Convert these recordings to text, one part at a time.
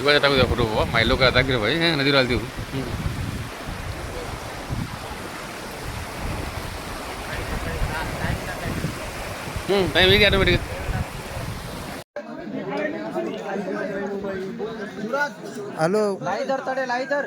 इवाज टाकू द्या फोटो बाबा माय लोक दाखले भाई हे नदीवर आली ती टाइम येईल ऑटोमॅटिक हॅलो लाईदर तडे लाईदर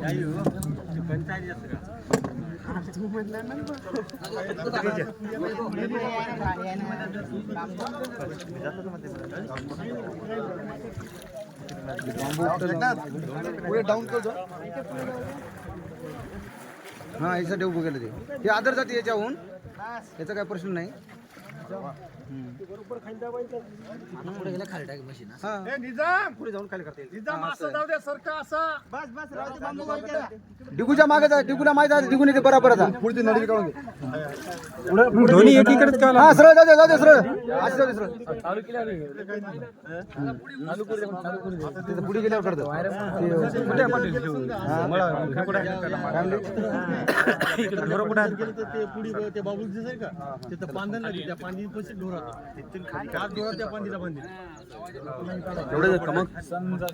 चालू करा पुढे डाऊन कर हां याच्यासाठी उभं केलं ते. हे आदर जाते याच्याहून? याचा काय प्रश्न नाही. पुढे गेला खाली टाक मशीन हा पुढे जाऊन खाली करता येईल डिगूच्या मागे जा डिगूला माहिती आहे डिगून येते बरोबर आता पुढची काढून दोन्ही एकीकडेच का हा सरळ जाऊ दे जाऊ दे सरळ. असं जाऊ दे सरळ. तिथं पुढे गेल्यावर करतो ते? हा? काय म्हणले? ते बाबू दिसाय का तिथं पांधन त्या पांढरी पैसे ढोरा त्या एवढे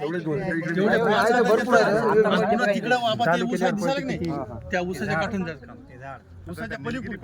एवढे भरपूर उसाच्या काठून जायचं उसाच्या पलीकडे